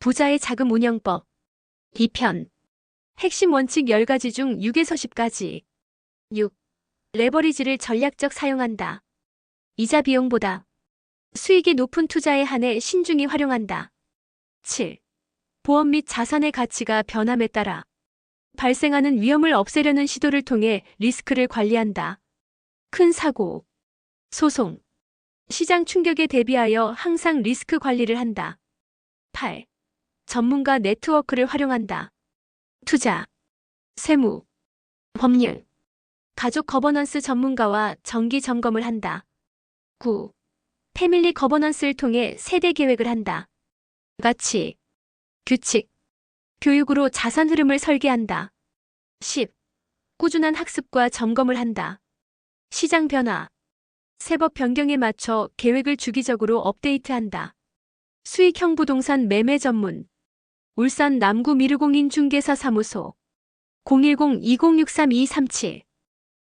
부자의 자금 운영법 2편 핵심 원칙 10가지 중 6에서 10가지 6. 레버리지를 전략적 사용한다. 이자 비용보다 수익이 높은 투자에 한해 신중히 활용한다. 7. 보험 및 자산의 가치가 변함에 따라 발생하는 위험을 없애려는 시도를 통해 리스크를 관리한다. 큰 사고, 소송, 시장 충격에 대비하여 항상 리스크 관리를 한다. 8. 전문가 네트워크를 활용한다. 투자, 세무, 법률, 가족 거버넌스 전문가와 정기 점검을 한다. 9. 패밀리 거버넌스를 통해 세대 계획을 한다. 가치, 규칙, 교육으로 자산 흐름을 설계한다. 10. 꾸준한 학습과 점검을 한다. 시장 변화, 세법 변경에 맞춰 계획을 주기적으로 업데이트한다. 수익형 부동산 매매 전문 울산 남구 미르공인 중개사 사무소. 010-2063-237